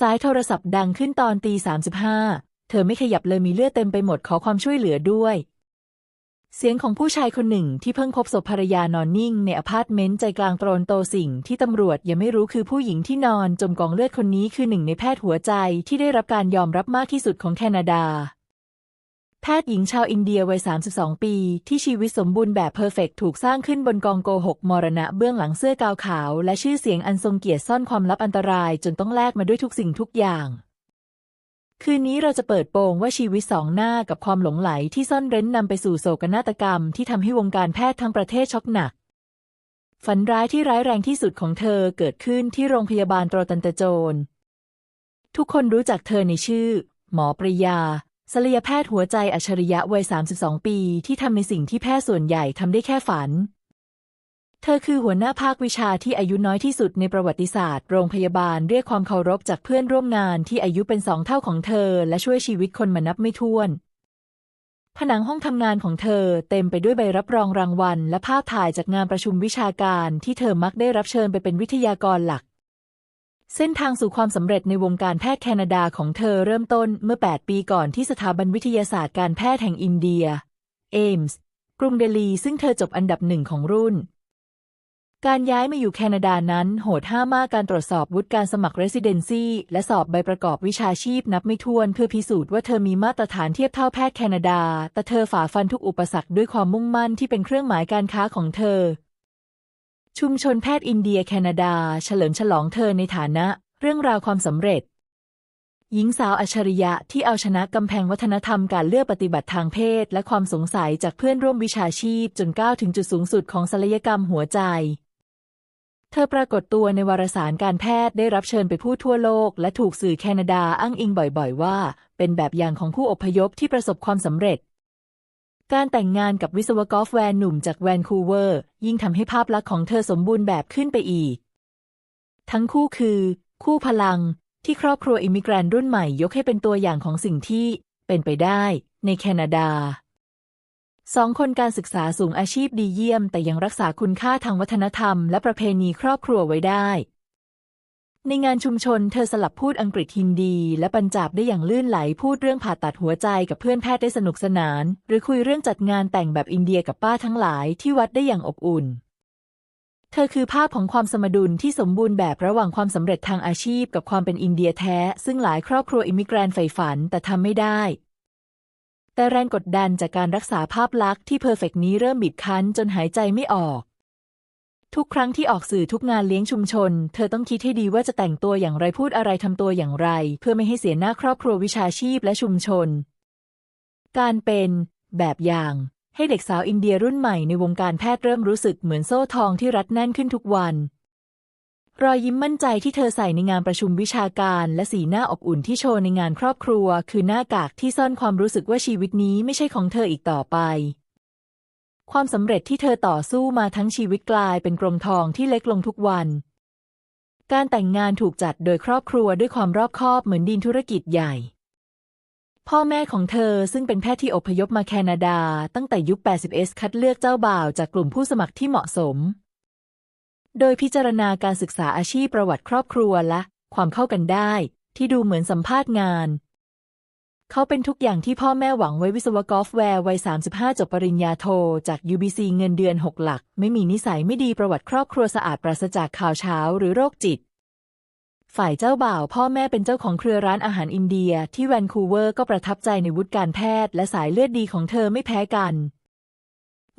สายโทรศัพท์ดังขึ้นตอนตีสามสิบห้าเธอไม่ขยับเลยมีเลือดเต็มไปหมดขอความช่วยเหลือด้วย เสียงของผู้ชายคนหนึ่งที่เพิ่งพบศพภรรยานอนนิ่ง ในอพาร์ตเมนต์ใจกลางโตรนโตสิ่งที่ตำรวจยังไม่รู้คือผู้หญิงที่นอนจมกองเลือดคนนี้คือหนึ่งในแพทย์หัวใจที่ได้รับการยอมรับมากที่สุดของแคนาดา แพทย์หญิงชาวอินเดียวัย 32 ปี ที่ชีวิตสมบูรณ์แบบเพอร์เฟกถูกสร้างขึ้นบนกองโกหกมรณะเบื้องหลังเสื้อกาวขาว และชื่อเสียงอันทรงเกียรติซ่อนความลับอันตรายจนต้องแลกมาด้วยทุกสิ่งทุกอย่าง คืนนี้เราจะเปิดโปงว่าชีวิตสองหน้ากับความหลงไหลที่ซ่อนเร้นนำไปสู่โศกนาฏกรรม ที่ทำให้วงการแพทย์ทั้งประเทศช็อกหนัก ฝันร้ายที่ร้ายแรงที่สุดของเธอเกิดขึ้นที่โรงพยาบาลโตรตันตโจน ทุกคนรู้จักเธอในชื่อ หมอปริยา ศัลยแพทย์หัวใจอัจฉริยะวัย 32 ปี ที่ทำในสิ่งที่แพทย์ส่วนใหญ่ทำได้แค่ฝัน เธอคือหัวหน้าภาควิชาที่อายุน้อยที่สุดในประวัติศาสตร์ โรงพยาบาลเรียกความเคารพจากเพื่อนร่วมงานที่อายุเป็นสองเท่าของเธอ และช่วยชีวิตคนมานับไม่ถ้วน ผนังห้องทำงานของเธอเต็มไปด้วยใบรับรองรางวัล และภาพถ่ายจากงานประชุมวิชาการ ที่เธอมักได้รับเชิญไปเป็นวิทยากรหลัก เส้นทางสู่ความสำเร็จในวงการแพทย์แคนาดาของเธอเริ่มต้นเมื่อ 8 ปีก่อนที่สถาบันวิทยาศาสตร์การแพทย์แห่งอินเดีย เอมส์ กรุงเดลี ซึ่งเธอจบอันดับหนึ่งของรุ่น การย้ายมาอยู่แคนาดานั้นโหดห้ามมากการตรวจสอบวุฒิการสมัครเรสิเดนซีและสอบใบประกอบวิชาชีพนับไม่ถ้วนเพื่อพิสูจน์ว่าเธอมีมาตรฐานเทียบเท่าแพทย์แคนาดา แต่เธอฝ่าฟันทุกอุปสรรคด้วยความมุ่งมั่นที่เป็นเครื่องหมายการค้าของเธอ ชุมชนแพทย์อินเดียแคนาดา เฉลิมฉลองเธอในฐานะ เรื่องราวความสำเร็จ หญิงสาวอัจฉริยะที่เอาชนะกำแพงวัฒนธรรมการเลือกปฏิบัติทางเพศ และความสงสัยจากเพื่อนร่วมวิชาชีพจนก้าวถึงจุดสูงสุดของศัลยกรรมหัวใจ เธอปรากฏตัวในวารสารการแพทย์ได้รับเชิญไปพูดทั่วโลก และถูกสื่อแคนาดาอ้างอิงบ่อยๆ ว่า เป็นแบบอย่างของผู้อพยพที่ประสบความสำเร็จ การแต่งงานกับวิศวกรแวนหนุ่มจากแวนคูเวอร์ ยิ่งทำให้ภาพลักษณ์ของเธอสมบูรณ์แบบขึ้นไปอีก ทั้งคู่คือ คู่พลังที่ครอบครัวอิมิเกรนรุ่นใหม่ยกให้เป็นตัวอย่างของสิ่งที่เป็นไปได้ในแคนาดาสองคนการศึกษาสูงอาชีพดีเยี่ยม แต่ยังรักษาคุณค่าทางวัฒนธรรม และประเพณีครอบครัวไว้ได้ ในงานชุมชนเธอสลับพูดอังกฤษฮินดี และปัญจาบได้อย่างลื่นไหลพูดเรื่องผ่าตัดหัวใจกับเพื่อนแพทย์ได้สนุกสนาน หรือคุยเรื่องจัดงานแต่งแบบอินเดียกับป้าทั้งหลายที่วัดได้อย่างอบอุ่น เธอคือภาพของความสมดุลที่สมบูรณ์แบบระหว่างความสำเร็จทางอาชีพกับความเป็นอินเดียแท้ ซึ่งหลายครอบครัวอิมิเกรนใฝ่ฝันแต่ทำไม่ได้ แต่แรงกดดันจากการรักษาภาพลักษณ์ที่เพอร์เฟกนี้เริ่มบีบคั้นจนหายใจไม่ออก ทุกครั้งที่ออกสื่อทุกงานเลี้ยงชุมชน เธอต้องคิดให้ดีว่าจะแต่งตัวอย่างไรพูดอะไรทำตัวอย่างไร เพื่อไม่ให้เสียหน้าครอบครัววิชาชีพและชุมชน การเป็นแบบอย่างให้เด็กสาวอินเดียรุ่นใหม่ในวงการแพทย์เริ่มรู้สึกเหมือนโซ่ทองที่รัดแน่นขึ้นทุกวัน รอยยิ้มมั่นใจที่เธอใส่ในงานประชุมวิชาการและสีหน้าอบอุ่นที่โชว์ในงานครอบครัว คือหน้ากากที่ซ่อนความรู้สึกว่าชีวิตนี้ไม่ใช่ของเธออีกต่อไป ความสำเร็จที่เธอต่อสู้มาทั้งชีวิตกลายเป็นกรงทองที่เล็กลงทุกวัน การแต่งงานถูกจัดโดยครอบครัวด้วยความรอบคอบเหมือนดีลธุรกิจใหญ่ พ่อแม่ของเธอซึ่งเป็นแพทย์ที่อพยพมาแคนาดา ตั้งแต่ยุค 80s คัดเลือกเจ้าบ่าวจากกลุ่มผู้สมัครที่เหมาะสม โดยพิจารณาการศึกษาอาชีพประวัติครอบครัวและ ความเข้ากันได้ ที่ดูเหมือนสัมภาษณ์งาน เขาเป็นทุกอย่างที่พ่อแม่หวังไว้วิศวกรแวร์วัย 35 จบปริญญาโท จาก UBC เงินเดือน 6 หลัก ไม่มีนิสัยไม่ดีประวัติครอบครัวสะอาดปราศจากข่าวเช้าหรือโรคจิต ฝ่ายเจ้าบ่าว พ่อแม่เป็นเจ้าของเครือร้านอาหารอินเดีย ที่แวนคูเวอร์ก็ประทับใจในวุฒิการแพทย์ และสายเลือดดีของเธอไม่แพ้กัน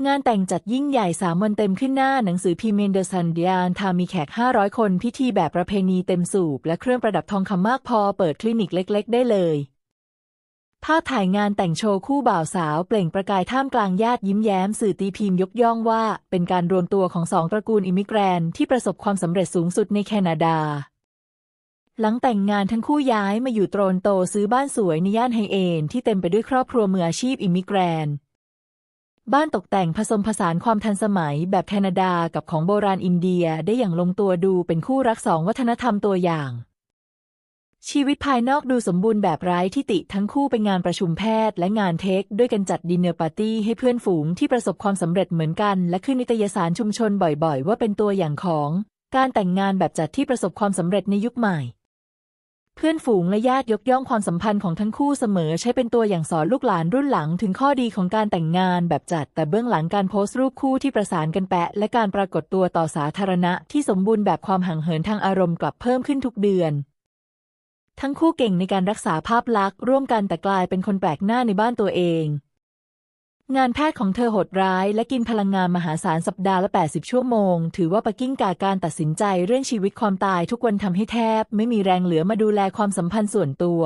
งานแต่งจัดยิ่งใหญ่สามวันเต็มขึ้นหน้าหนังสือพิมพ์เมนเดอร์สันเดียนทามีแขก 500 คนพิธีแบบประเพณีเต็มสูบ และเครื่องประดับทองคำมากพอเปิดคลินิกเล็ก ๆ ได้เลย ภาพถ่ายงานแต่งโชว์คู่บ่าวสาวเปล่งประกายท่ามกลางญาติยิ้มแย้ม สื่อตีพิมพ์ยกย่องว่า เป็นการรวมตัวของสองตระกูลอิมิเกรนที่ประสบความสำเร็จสูงสุดในแคนาดา หลังแต่งงานทั้งคู่ย้ายมาอยู่โตรนโตซื้อบ้านสวยในย่านไฮเอนที่เต็มไปด้วยครอบครัวมืออาชีพอิมิเกรนบ้านตกแต่งผสมผสานความทันสมัยแบบแคนาดากับของโบราณอินเดียได้อย่างลงตัวดูเป็นคู่รักสองวัฒนธรรมตัวอย่าง ชีวิตภายนอกดูสมบูรณ์แบบไร้ที่ติทั้งคู่ไปงานประชุมแพทย์และงานเทค ด้วยกันจัดดินเนอร์ปาร์ตี้ให้เพื่อนฝูงที่ประสบความสำเร็จเหมือนกัน และขึ้นนิตยสารชุมชนบ่อยๆ ว่าเป็นตัวอย่างของ การแต่งงานแบบจัดที่ประสบความสำเร็จในยุคใหม่ เพื่อนฝูงและญาติยกย่องความสัมพันธ์ของทั้งคู่เสมอใช้เป็นตัวอย่างสอนลูกหลานรุ่นหลังถึงข้อดีของการแต่งงานแบบจัด แต่เบื้องหลังการโพสต์รูปคู่ที่ประสานกันแปะ และการปรากฏตัวต่อสาธารณะที่สมบูรณ์แบบความห่างเหินทางอารมณ์กลับเพิ่มขึ้นทุกเดือน ทั้งคู่เก่งในการรักษาภาพลักษณ์ร่วมกันแต่กลายเป็นคนแปลกหน้าในบ้านตัวเอง งานแพทย์ของเธอโหดร้าย และกินพลังงานมหาศาลสัปดาห์ละ 80 ชั่วโมง ถือว่าปักกิ้งกาการตัดสินใจเรื่องชีวิตความตายทุกวันทำให้แทบ ไม่มีแรงเหลือมาดูแลความสัมพันธ์ส่วนตัว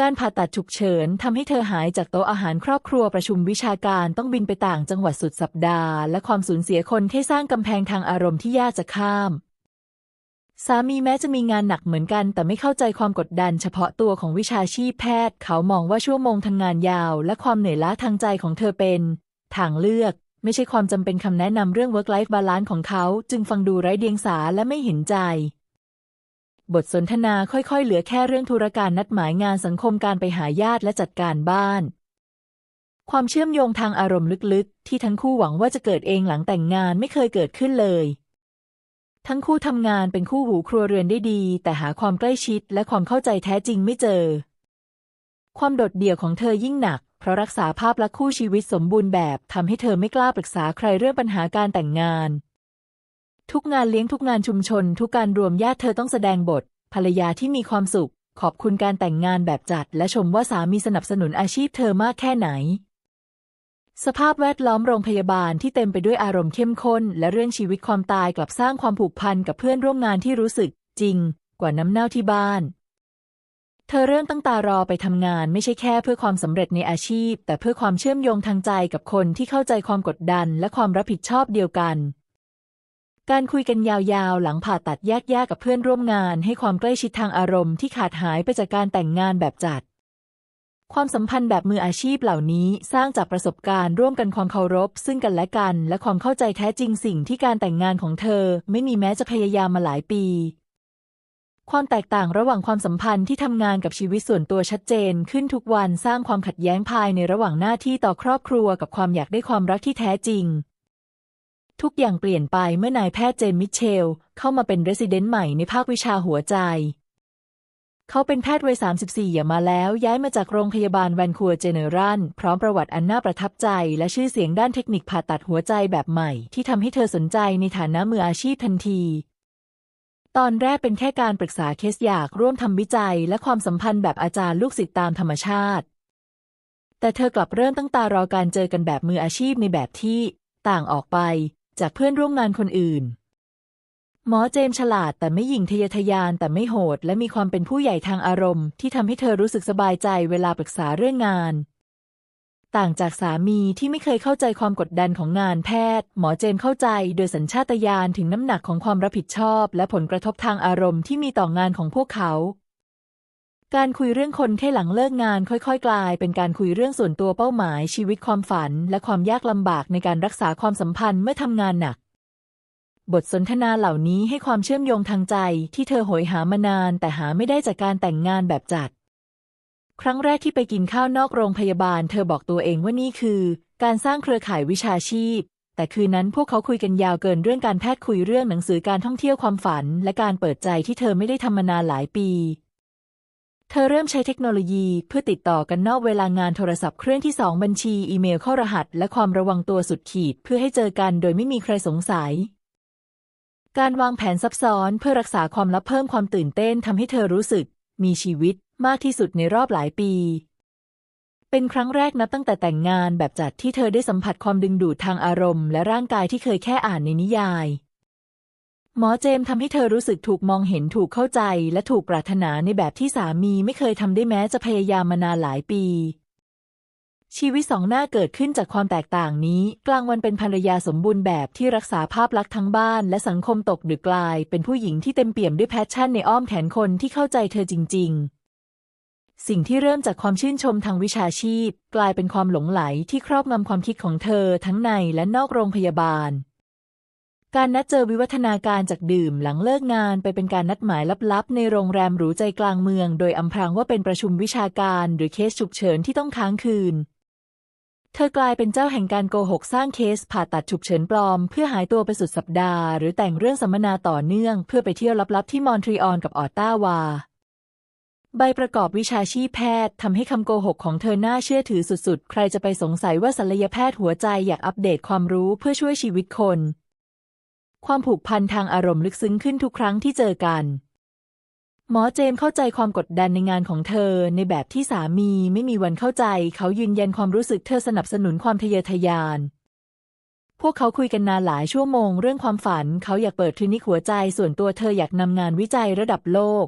การผ่าตัดฉุกเฉินทำให้เธอหายจากโต๊ะอาหารครอบครัวประชุมวิชาการต้องบินไปต่างจังหวัดสุดสัปดาห์ และความสูญเสียคนที่สร้างกำแพงทางอารมณ์ที่ยากจะข้าม สามีแม้จะมีงานหนักเหมือนกัน แต่ไม่เข้าใจความกดดันเฉพาะตัวของวิชาชีพแพทย์ เขามองว่าชั่วโมงทำงานยาว และความเหนื่อยล้าทางใจของเธอเป็น ทางเลือก ไม่ใช่ความจำเป็นคำแนะนำเรื่อง work life balance ของเขา จึงฟังดูไร้เดียงสาและไม่เห็นใจ บทสนทนาค่อยๆ เหลือแค่เรื่องธุรการนัดหมายงานสังคมการไปหาญาติและจัดการบ้านความเชื่อมโยงทางอารมณ์ลึกๆ ที่ทั้งคู่หวังว่าจะเกิดเองหลังแต่งงานไม่เคยเกิดขึ้นเลย ทั้งคู่ทำงานเป็นคู่หูครัวเรือนได้ดี แต่หาความใกล้ชิดและความเข้าใจแท้จริงไม่เจอ ความโดดเดี่ยวของเธอยิ่งหนัก เพราะรักษาภาพลักษณ์คู่ชีวิตสมบูรณ์แบบทำให้เธอไม่กล้าปรึกษาใครเรื่องปัญหาการแต่งงาน ทุกงานเลี้ยงทุกงานชุมชน ทุกการรวมญาติเธอต้องแสดงบท ภรรยาที่มีความสุข ขอบคุณการแต่งงานแบบจัด และชมว่าสามีสนับสนุนอาชีพเธอมากแค่ไหน สภาพแวดล้อมโรงพยาบาลที่เต็มไปด้วยอารมณ์เข้มข้น และเรื่องชีวิตความตายกลับสร้างความผูกพันกับเพื่อนร่วมงานที่รู้สึกจริง กว่าน้ำเน่าที่บ้าน เธอเริ่มตั้งตารอไปทำงานไม่ใช่แค่เพื่อความสำเร็จในอาชีพ แต่เพื่อความเชื่อมโยงทางใจกับคนที่เข้าใจความกดดันและความรับผิดชอบเดียวกัน การคุยกันยาวๆ หลังผ่าตัดแยกแยกกับเพื่อนร่วมงาน ให้ความใกล้ชิดทางอารมณ์ที่ขาดหายไปจากการแต่งงานแบบจัด ความสัมพันธ์แบบมืออาชีพเหล่านี้สร้างจากประสบการณ์ร่วมกันความเคารพ ซึ่งกันและกัน และความเข้าใจแท้จริงสิ่งที่การแต่งงานของเธอ ไม่มีแม้จะพยายามมาหลายปี ความแตกต่างระหว่างความสัมพันธ์ที่ทำงานกับชีวิตส่วนตัวชัดเจน ขึ้นทุกวันสร้างความขัดแย้งภายในระหว่างหน้าที่ต่อครอบครัวกับความอยากได้ความรักที่แท้จริง ทุกอย่างเปลี่ยนไปเมื่อนายแพทย์เจมส์มิเชล เข้ามาเป็นเรสซิเดนต์ใหม่ในภาควิชาหัวใจ เขาเป็นแพทย์วัย 34 อย่ามาแล้ว ย้ายมาจากโรงพยาบาลแวนคูเวอร์เจเนอรัลพร้อมประวัติอันน่าประทับใจ และชื่อเสียงด้านเทคนิคผ่าตัดหัวใจแบบใหม่ ที่ทำให้เธอสนใจในฐานะมืออาชีพทันที ตอนแรกเป็นแค่การปรึกษาเคสอยากร่วมทำวิจัย และความสัมพันธ์แบบอาจารย์ลูกศิษย์ตามธรรมชาติ แต่เธอกลับเริ่มตั้งตารอการเจอกันแบบมืออาชีพในแบบที่ ต่างออกไปจากเพื่อนร่วมงานคนอื่น หมอเจมฉลาดแต่ไม่หยิ่งทะเยอทะยานแต่ไม่โหด และมีความเป็นผู้ใหญ่ทางอารมณ์ ที่ทำให้เธอรู้สึกสบายใจเวลาปรึกษาเรื่องงาน ต่างจากสามีที่ไม่เคยเข้าใจความกดดันของงานแพทย์ หมอเจมเข้าใจโดยสัญชาตญาณถึงน้ำหนักของความรับผิดชอบ และผลกระทบทางอารมณ์ที่มีต่องานของพวกเขาการคุยเรื่องคนแค่หลังเลิกงานค่อยๆ กลาย เป็นการคุยเรื่องส่วนตัวเป้าหมายชีวิตความฝัน และความยากลำบากในการรักษาความสัมพันธ์เมื่อทำงานหนัก บทสนทนาเหล่านี้ให้ความเชื่อมโยงทางใจที่เธอโหยหามานานแต่หาไม่ได้จากการแต่งงานแบบจัด ครั้งแรกที่ไปกินข้าวนอกโรงพยาบาล เธอบอกตัวเองว่านี่คือ การสร้างเครือข่ายวิชาชีพ แต่คืนนั้นพวกเขาคุยกันยาวเกินเรื่องการแพทย์คุยเรื่องหนังสือการท่องเที่ยวความฝัน และการเปิดใจที่เธอไม่ได้ทำมานานหลายปี เธอเริ่มใช้เทคโนโลยีเพื่อติดต่อกันนอกเวลางานโทรศัพท์เครื่องที่สองบัญชี อีเมลเข้ารหัส และความระวังตัวสุดขีด เพื่อให้เจอกันโดยไม่มีใครสงสัย การวางแผนซับซ้อนเพื่อรักษาความลับเพิ่มความตื่นเต้นทำให้เธอรู้สึก มีชีวิตมากที่สุดในรอบหลายปี เป็นครั้งแรกนับตั้งแต่แต่งงานแบบจัดที่เธอได้สัมผัสความดึงดูดทางอารมณ์และร่างกายที่เคยแค่อ่านในนิยาย หมอเจมส์ทำให้เธอรู้สึกถูกมองเห็นถูกเข้าใจ และถูกปรารถนาในแบบที่สามีไม่เคยทำได้แม้จะพยายามมานานหลายปี ชีวิตสองหน้าเกิดขึ้นจากความแตกต่างนี้ กลางวันเป็นภรรยาสมบูรณ์แบบที่รักษาภาพลักษณ์ทั้งบ้าน และสังคมตกดึกกลาย เป็นผู้หญิงที่เต็มเปี่ยมด้วยแพชชั่นในอ้อมแขนคนที่เข้าใจเธอจริง ๆ สิ่งที่เริ่มจากความชื่นชมทางวิชาชีพ กลายเป็นความหลงไหลที่ครอบงำความคิดของเธอทั้งในและนอกโรงพยาบาล การนัดเจอวิวัฒนาการจากดื่มหลังเลิกงานไปเป็นการนัดหมายลับๆ ในโรงแรมหรูใจกลางเมือง โดยอำพรางว่าเป็นประชุมวิชาการ หรือเคสฉุกเฉินที่ต้องค้างคืน เธอกลายเป็นเจ้าแห่งการโกหกสร้างเคสผ่าตัดฉุกเฉินปลอม เพื่อหายตัวไปสุดสัปดาห์ หรือแต่งเรื่องสัมมนาต่อเนื่อง เพื่อไปเที่ยวลับๆที่มอนทรีออลกับออตตาวา ใบประกอบวิชาชีพแพทย์ทำให้คำโกหกของเธอน่าเชื่อถือสุดๆ ใครจะไปสงสัยว่าศัลยแพทย์หัวใจอยากอัปเดตความรู้เพื่อช่วยชีวิตคน ความผูกพันทางอารมณ์ลึกซึ้งขึ้นทุกครั้งที่เจอกัน หมอเจมส์เข้าใจความกดดันในงานของเธอ ในแบบที่สามีไม่มีวันเข้าใจ เขายืนยันความรู้สึกเธอสนับสนุนความทะเยอทะยาน พวกเขาคุยกันนานหลายชั่วโมงเรื่องความฝัน เขาอยากเปิดคลินิกหัวใจ ส่วนตัวเธออยากนำงานวิจัยระดับโลก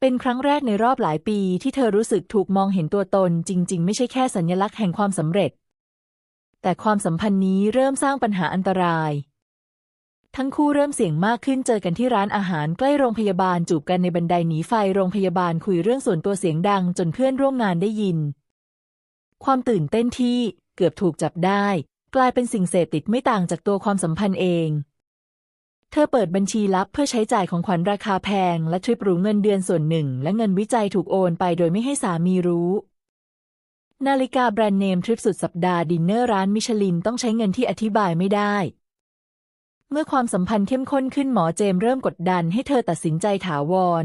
เป็นครั้งแรกในรอบหลายปีที่เธอรู้สึกถูกมองเห็นตัวตน จริง ๆ ไม่ใช่แค่สัญลักษณ์แห่งความสำเร็จ แต่ความสัมพันธ์นี้เริ่มสร้างปัญหาอันตราย ทั้งคู่เริ่มเสียงมากขึ้นเจอกันที่ร้านอาหารใกล้โรงพยาบาลจูบกันในบันไดหนีไฟโรงพยาบาลคุยเรื่องส่วนตัวเสียงดังจนเพื่อนร่วมงานได้ยิน ความตื่นเต้นที่เกือบถูกจับได้ กลายเป็นสิ่งเสพติดไม่ต่างจากตัวความสัมพันธ์เอง เธอเปิดบัญชีลับเพื่อใช้จ่ายของขวัญราคาแพง และทริปหรูเงินเดือนส่วนหนึ่ง และเงินวิจัยถูกโอนไปโดยไม่ให้สามีรู้นาฬิกาแบรนด์เนมทริปสุดสัปดาห์ดินเนอร์ร้านมิชลินต้องใช้เงินที่อธิบายไม่ได้ เมื่อความสัมพันธ์เข้มข้นขึ้นหมอเจมส์เริ่มกดดันให้เธอตัดสินใจถาวร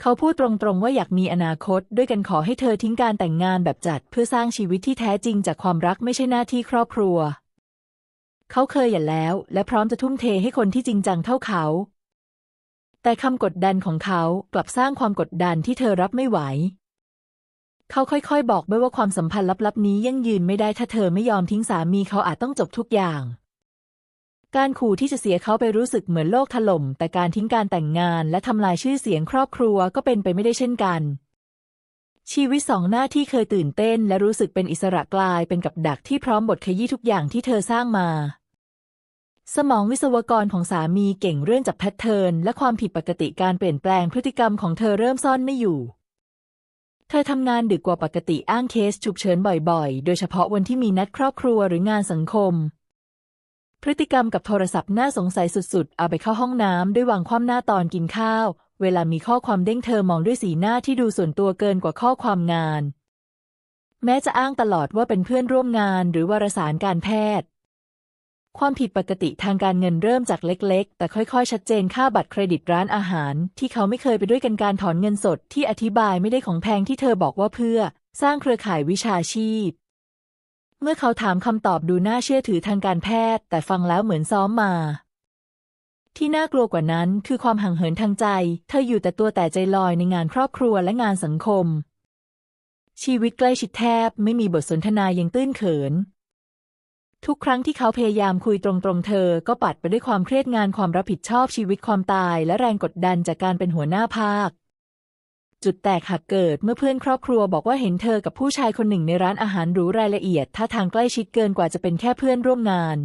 เขาพูดตรงๆว่าอยากมีอนาคต ด้วยกันขอให้เธอทิ้งการแต่งงานแบบจัด เพื่อสร้างชีวิตที่แท้จริงจากความรักไม่ใช่หน้าที่ครอบครัว เขาเคยหย่าแล้ว และพร้อมจะทุ่มเทให้คนที่จริงจังเท่าเขา แต่คำกดดันของเขากลับสร้างความกดดันที่เธอรับไม่ไหว เขาค่อยๆ บอกด้วยว่าความสัมพันธ์ลับๆนี้ยั่งยืนไม่ได้ถ้าเธอไม่ยอมทิ้งสามีเขาอาจต้องจบทุกอย่าง การขู่ที่จะเสียเขาไปรู้สึกเหมือนโลกถล่ม แต่การทิ้งการแต่งงานและทำลายชื่อเสียงครอบครัวก็เป็นไปไม่ได้เช่นกัน ชีวิตสองหน้าที่เคยตื่นเต้น และรู้สึกเป็นอิสระกลายเป็นกับดักที่พร้อมบทขยี้ทุกอย่างที่เธอสร้างมา สมองวิศวกรของสามีเก่งเรื่องจับแพทเทิร์นและความผิดปกติการเปลี่ยนแปลงพฤติกรรมของเธอเริ่มซ่อนไม่อยู่เธอทำงานดึกกว่าปกติอ้างเคสฉุกเฉินบ่อยๆ โดยเฉพาะวันที่มีนัดครอบครัวหรืองานสังคม พฤติกรรมกับโทรศัพท์น่าสงสัยสุดๆ เอาไปเข้าห้องน้ำด้วยวางคว่ำหน้าตอนกินข้าว เวลามีข้อความเด้งเธอมองด้วยสีหน้าที่ดูส่วนตัวเกินกว่าข้อความงาน แม้จะอ้างตลอดว่าเป็นเพื่อนร่วมงานหรือวารสารการแพทย์ ความผิดปกติทางการเงินเริ่มจากเล็กๆ แต่ค่อยๆ ชัดเจนค่าบัตรเครดิตร้านอาหาร ที่เขาไม่เคยไปด้วยกันการถอนเงินสดที่อธิบายไม่ได้ของแพงที่เธอบอกว่าเพื่อ สร้างเครือข่ายวิชาชีพ เมื่อเขาถามคำตอบดูน่าเชื่อถือทางการแพทย์ แต่ฟังแล้วเหมือนซ้อมมา ที่น่ากลัวกว่านั้นคือความห่างเหินทางใจ เธออยู่แต่ตัวแต่ใจลอยในงานครอบครัวและงานสังคม ชีวิตใกล้ชิดแทบไม่มีบทสนทนายังตื้นเขิน ทุกครั้งที่เขาพยายามคุยตรงๆ เธอก็ปัดไปด้วยความเครียดงานความรับผิดชอบชีวิตความตาย และแรงกดดันจากการเป็นหัวหน้าภาค จุดแตกหักเกิดเมื่อเพื่อนครอบครัวบอกว่าเห็นเธอกับผู้ชายคนหนึ่งในร้านอาหารรู้รายละเอียดท่าทางใกล้ชิดเกินกว่าจะเป็นแค่เพื่อนร่วมงาน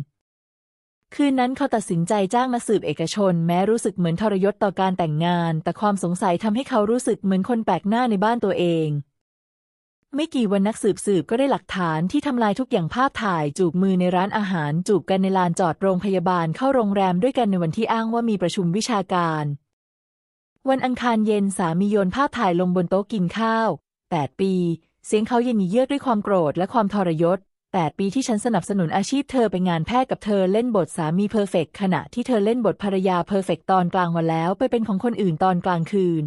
คืนนั้นเขาตัดสินใจจ้างนักสืบเอกชน แม้รู้สึกเหมือนทรยศต่อการแต่งงาน แต่ความสงสัยทำให้เขารู้สึกเหมือนคนแปลกหน้าในบ้านตัวเอง ไม่กี่วันนักสืบสืบก็ได้หลักฐานที่ทำลายทุกอย่างภาพถ่ายจูบมือในร้านอาหาร จูบกันในลานจอดโรงพยาบาลเข้าโรงแรมด้วยกันในวันที่อ้างว่ามีประชุมวิชาการ วันอังคารเย็นสามีโยนภาพถ่ายลงบนโต๊ะกินข้าว 8 ปี เสียงเขาเย็นเยือกด้วยความโกรธและความทรยศ 8 ปีที่ฉันสนับสนุนอาชีพเธอไปงานแพทย์กับเธอเล่นบทสามีเพอร์เฟกขณะที่เธอเล่นบทภรรยาเพอร์เฟกตอนกลางวันแล้วไปเป็นของคนอื่นตอนกลางคืน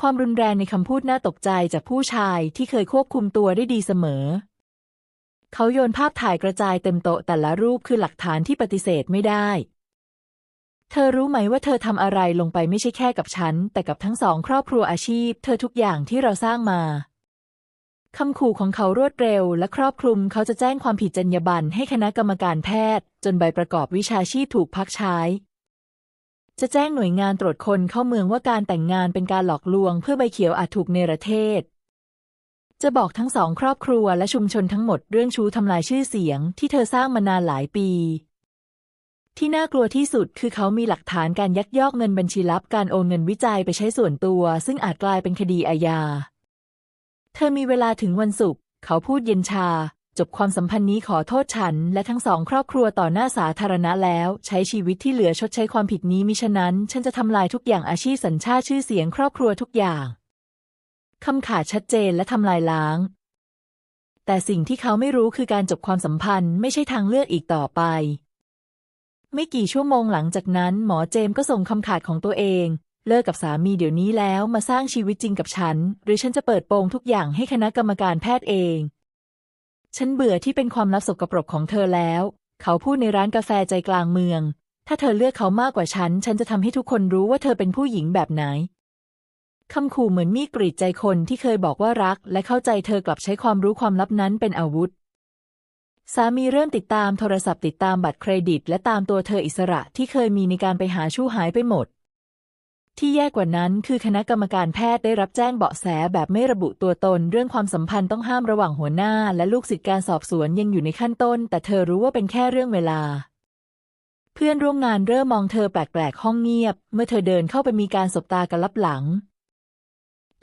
ความรุนแรงในคำพูดน่าตกใจจากผู้ชายที่เคยควบคุมตัวได้ดีเสมอ เขาโยนภาพถ่ายกระจายเต็มโต๊ะแต่ละรูปคือหลักฐานที่ปฏิเสธไม่ได้ เธอรู้ไหมว่าเธอทำอะไรลงไปไม่ใช่แค่กับฉัน แต่กับทั้งสองครอบครัวอาชีพ เธอทุกอย่างที่เราสร้างมาคำขู่ของเขารวดเร็ว และครอบคลุมเขาจะแจ้งความผิดจรรยาบรรณให้คณะกรรมการแพทย์ จนใบประกอบวิชาชีพถูกพักใช้ จะแจ้งหน่วยงานตรวจคนเข้าเมืองว่าการแต่งงานเป็นการหลอกลวง เพื่อใบเขียวอาจถูกเนรเทศ จะบอกทั้งสองครอบครัวและชุมชนทั้งหมดเรื่องชู้ทำลายชื่อเสียง ที่เธอสร้างมานานหลายปี ที่น่ากลัวที่สุดคือเขามีหลักฐานการยักยอกเงินบัญชีลับการโอนเงินวิจัยไปใช้ส่วนตัว ซึ่งอาจกลายเป็นคดีอาญา เธอมีเวลาถึงวันศุกร์เขาพูดเย็นชา จบความสัมพันธ์นี้ขอโทษฉัน และทั้งสองครอบครัวต่อหน้าสาธารณะแล้ว ใช้ชีวิตที่เหลือชดใช้ความผิดนี้มิฉะนั้น ฉันจะทำลายทุกอย่างอาชีพสัญชาติชื่อเสียงครอบครัวทุกอย่างคำขาดชัดเจนและทำลายล้าง แต่สิ่งที่เขาไม่รู้คือการจบความสัมพันธ์ไม่ใช่ทางเลือกอีกต่อไป ไม่กี่ชั่วโมงหลังจากนั้น หมอเจมก็ส่งคำขาดของตัวเอง เลิกกับสามีเดี๋ยวนี้แล้วมาสร้างชีวิตจริงกับฉัน หรือฉันจะเปิดโปงทุกอย่างให้คณะกรรมการแพทย์เอง ฉันเบื่อที่เป็นความลับสกปรกของเธอแล้ว เขาพูดในร้านกาแฟใจกลางเมือง ถ้าเธอเลือกเขามากกว่าฉัน ฉันจะทำให้ทุกคนรู้ว่าเธอเป็นผู้หญิงแบบไหนคำขู่เหมือนมีกรีดใจคนที่เคยบอกว่ารัก และเข้าใจเธอกลับใช้ความรู้ความลับนั้นเป็นอาวุธ สามีเริ่มติดตามโทรศัพท์ติดตามบัตรเครดิต และตามตัวเธออิสระที่เคยมีในการไปหาชู้หายไปหมด ที่แย่กว่านั้นคือคณะกรรมการแพทย์ได้รับแจ้งเบาะแสแบบไม่ระบุตัวตน เรื่องความสัมพันธ์ต้องห้ามระหว่างหัวหน้า และลูกศิษย์การสอบสวนยังอยู่ในขั้นต้น แต่เธอรู้ว่าเป็นแค่เรื่องเวลา เพื่อนร่วมงานเริ่มมองเธอแปลกๆห้องเงียบ เมื่อเธอเดินเข้าไปมีการสบตากันลับหลัง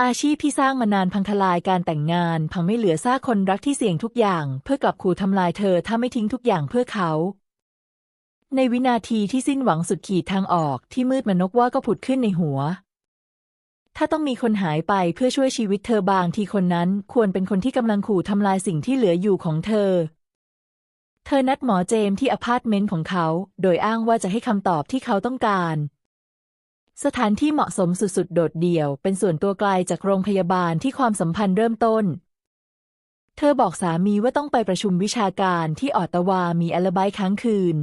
อาชีพที่สร้างมานานพังทลายการแต่งงาน พังไม่เหลือซากคนรักที่เสี่ยงทุกอย่าง เพื่อกลับขู่ทำลายเธอถ้าไม่ทิ้งทุกอย่างเพื่อเขา ในวินาทีที่สิ้นหวังสุดขีดทางออกที่มืดมนกว่าก็ผุดขึ้นในหัว ถ้าต้องมีคนหายไปเพื่อช่วยชีวิตเธอบางทีคนนั้นควรเป็นคนที่กำลังขู่ทำลายสิ่งที่เหลืออยู่ของเธอ เธอนัดหมอเจมส์ที่อพาร์ตเมนต์ของเขา โดยอ้างว่าจะให้คำตอบที่เขาต้องการ สถานที่เหมาะสมสุดๆ โดดเดี่ยว เป็นส่วนตัวไกลจากโรงพยาบาลที่ความสัมพันธ์เริ่มต้น เธอบอกสามีว่าต้องไปประชุมวิชาการที่ออตตาวามีอลบายค้างคืน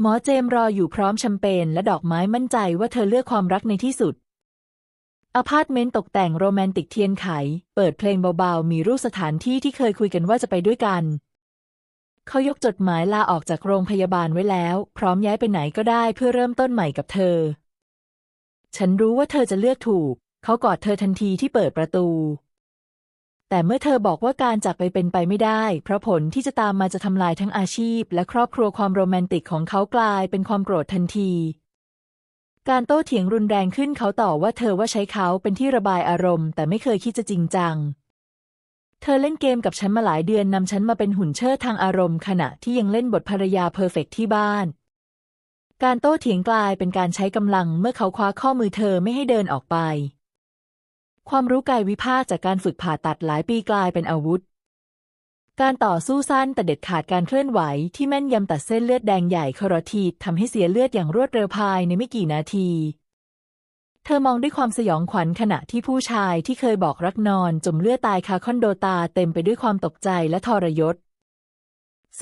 หมอเจมรออยู่พร้อมแชมเปญและดอกไม้มั่นใจว่าเธอเลือกความรักในที่สุด อพาร์ตเมนต์ตกแต่งโรแมนติกเทียนไข เปิดเพลงเบาๆ มีรูปสถานที่ที่เคยคุยกันว่าจะไปด้วยกันเขายกจดหมายลาออกจากโรงพยาบาลไว้แล้ว พร้อมย้ายไปไหนก็ได้เพื่อเริ่มต้นใหม่กับเธอ ฉันรู้ว่าเธอจะเลือกถูก เขากอดเธอทันทีที่เปิดประตู แต่เมื่อเธอบอกว่าการจากไปเป็นไปไม่ได้ เพราะผลที่จะตามมาจะทำลายทั้งอาชีพ และครอบครัวความโรแมนติกของเขากลายเป็นความโกรธทันที การโต้เถียงรุนแรงขึ้นเขาต่อว่าเธอว่าใช้เขาเป็นที่ระบายอารมณ์ แต่ไม่เคยคิดจะจริงจังเธอเล่นเกมกับฉันมาหลายเดือนนำฉันมาเป็นหุ่นเชิดทางอารมณ์ ขณะที่ยังเล่นบทภรรยาเพอร์เฟกที่บ้าน การโต้เถียงกลายเป็นการใช้กำลังเมื่อเขาคว้าข้อมือเธอไม่ให้เดินออกไป ความรู้กายวิภาคจากการฝึกผ่าตัดหลายปีกลายเป็นอาวุธ การต่อสู้สั้นแต่เด็ดขาดการเคลื่อนไหวที่แม่นยำตัดเส้นเลือดแดงใหญ่คอรทีดทำให้เสียเลือดอย่างรวดเร็วภายในไม่กี่นาที เธอมองด้วยความสยองขวัญขณะที่ผู้ชายที่เคยบอกรักนอน จมเลือดตายคาคอนโดตาเต็มไปด้วยความตกใจและทรยศ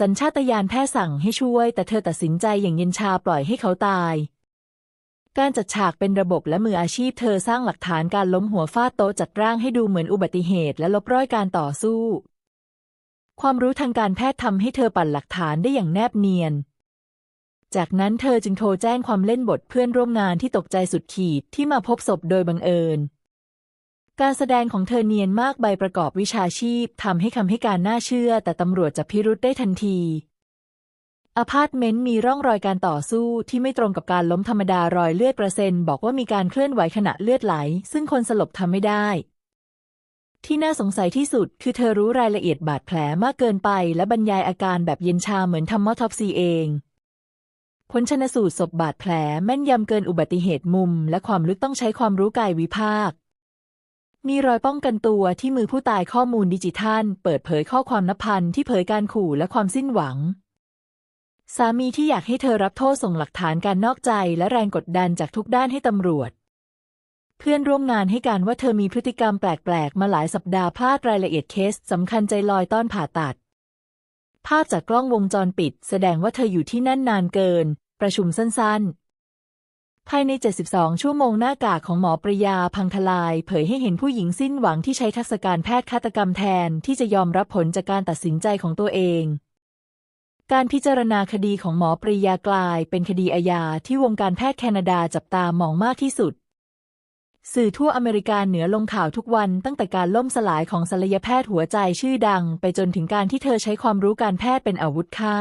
สัญชาตญาณแพทย์สั่งให้ช่วย แต่เธอตัดสินใจอย่างเย็นชาปล่อยให้เขาตาย การจัดฉากเป็นระบบและมืออาชีพเธอสร้างหลักฐานการล้มหัวฟาดโต๊ะจัดร่างให้ดูเหมือนอุบัติเหตุและลบร้อยการต่อสู้ ความรู้ทางการแพทย์ทำให้เธอปั่นหลักฐานได้อย่างแนบเนียน จากนั้นเธอจึงโทรแจ้งความเล่นบทเพื่อนร่วมงานที่ตกใจสุดขีดที่มาพบศพโดยบังเอิญ การแสดงของเธอเนียนมากใบประกอบวิชาชีพทำให้คำให้การน่าเชื่อ แต่ตำรวจจับพิรุษได้ทันที อพาร์ตเมนต์มีร่องรอยการต่อสู้ที่ไม่ตรงกับการล้มธรรมดารอยเลือดประเซ็นบอกว่ามีการเคลื่อนไหวขณะเลือดไหล ซึ่งคนสลบทำไม่ได้ ที่น่าสงสัยที่สุด คือเธอรู้รายละเอียดบาดแผลมากเกินไป และบรรยายอาการแบบเย็นชาเหมือนทำมอทอปซีเองผลชนสูตรศพบาดแผลแม่นยำเกินอุบัติเหตุมุม และความลึกต้องใช้ความรู้กายวิภาค มีรอยป้องกันตัวที่มือผู้ตายข้อมูลดิจิทัล เปิดเผยข้อความนับพันที่เผยการขู่และความสิ้นหวัง สามีที่อยากให้เธอรับโทษส่งหลักฐานการนอกใจและแรงกดดันจากทุกด้านให้ตำรวจ เพื่อนร่วมงานให้การว่าเธอมีพฤติกรรมแปลก ๆ มาหลายสัปดาห์พลาดรายละเอียดเคสสำคัญใจลอยต้อนผ่าตัด ภาพจากกล้องวงจรปิด แสดงว่าเธออยู่ที่นั่นนานเกิน ประชุมสั้น ๆ ภายใน 72 ชั่วโมงหน้ากากของหมอปริยาพังทลาย เผยให้เห็นผู้หญิงสิ้นหวังที่ใช้ทักษะการแพทย์ฆาตกรรมแทนที่จะยอมรับผลจากการตัดสินใจของตัวเอง การพิจารณาคดีของหมอปริยากลาย เป็นคดีอาญาที่วงการแพทย์แคนาดาจับตามองมากที่สุด สื่อทั่วอเมริกาเหนือลงข่าวทุกวันตั้งแต่การล่มสลายของศัลยแพทย์หัวใจชื่อดัง ไปจนถึงการที่เธอใช้ความรู้การแพทย์เป็นอาวุธฆ่า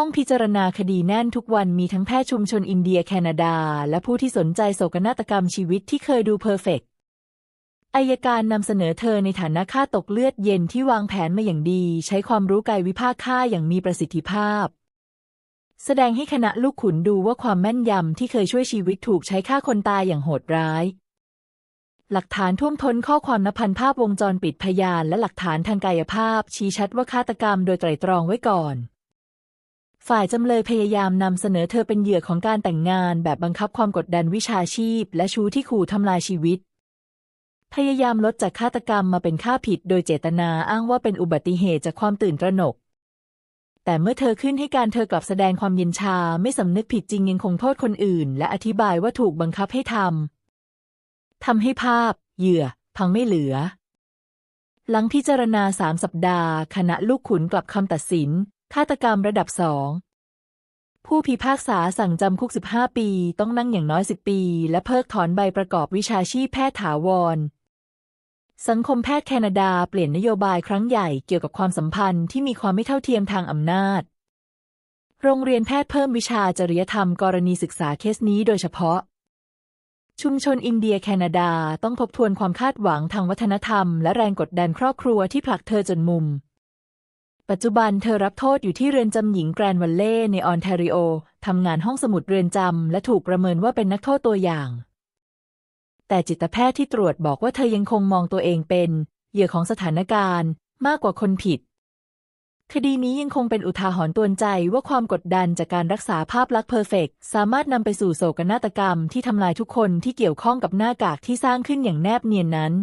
ห้องพิจารณาคดีแน่นทุกวันมีทั้งแพทย์ชุมชนอินเดียแคนาดา และผู้ที่สนใจโศกนาฏกรรมชีวิตที่เคยดูเพอร์เฟกต์อายการนำเสนอเธอในฐานะฆ่าตกเลือดเย็นที่วางแผนมาอย่างดี ใช้ความรู้กายวิภาคฆ่าอย่างมีประสิทธิภาพ แสดงให้คณะลูกขุนดูว่าความแม่นยำที่เคยช่วยชีวิตถูกใช้ฆ่าคนตายอย่างโหดร้าย หลักฐานท่วมท้นข้อความนพันภาพวงจรปิดพยานและหลักฐานทางกายภาพ ชี้ชัดว่าฆาตกรรมโดยไตร่ตรองไว้ก่อน ฝ่ายจำเลยพยายามนำเสนอเธอเป็นเหยื่อของการแต่งงานแบบบังคับความกดดันวิชาชีพ และชู้ที่ขู่ทำลายชีวิต พยายามลดจากฆาตกรรมมาเป็นฆ่าผิด โดยเจตนาอ้างว่าเป็นอุบัติเหตุจากความตื่นตระหนก แต่เมื่อเธอขึ้นให้การเธอกลับแสดงความเย็นชาไม่สำนึกผิดจริงยังคงโทษคนอื่น และอธิบายว่าถูกบังคับให้ทำทำให้ภาพ เหยื่อ พังไม่เหลือหลังพิจารณาสามสัปดาห์ คณะลูกขุนกลับคำตัดสิน ฆาตกรรมระดับสองผู้พิพากษาสั่งจำคุก 15 ปี ต้องนั่งอย่างน้อย 10 ปี และเพิกถอนใบประกอบวิชาชีพแพทย์ถาวร สังคมแพทย์แคนาดาเปลี่ยนนโยบายครั้งใหญ่เกี่ยวกับความสัมพันธ์ที่มีความไม่เท่าเทียมทางอำนาจ โรงเรียนแพทย์เพิ่มวิชาจริยธรรมกรณีศึกษาเคสนี้โดยเฉพาะ ชุมชนอินเดียแคนาดาต้องทบทวนความคาดหวังทางวัฒนธรรม และแรงกดดันครอบครัวที่ผลักเธอจนมุม ปัจจุบันเธอรับโทษอยู่ที่เรือนจำหญิงแกรนด์วัลเล่ในออนแทรีโอ ทำงานห้องสมุดเรือนจำและถูกประเมินว่าเป็นนักโทษตัวอย่าง แต่จิตแพทย์ที่ตรวจบอกว่าเธอยังคงมองตัวเองเป็นเหยื่อของสถานการณ์มากกว่าคนผิด คดีนี้ยังคงเป็นอุทาหรณ์ตือนใจว่าความกดดันจากการรักษาภาพลักษณ์เพอร์เฟกสามารถนำไปสู่โศกนาฏกรรมที่ทำลายทุกคนที่เกี่ยวข้องกับหน้ากากที่สร้างขึ้นอย่างแนบเนียนนั้น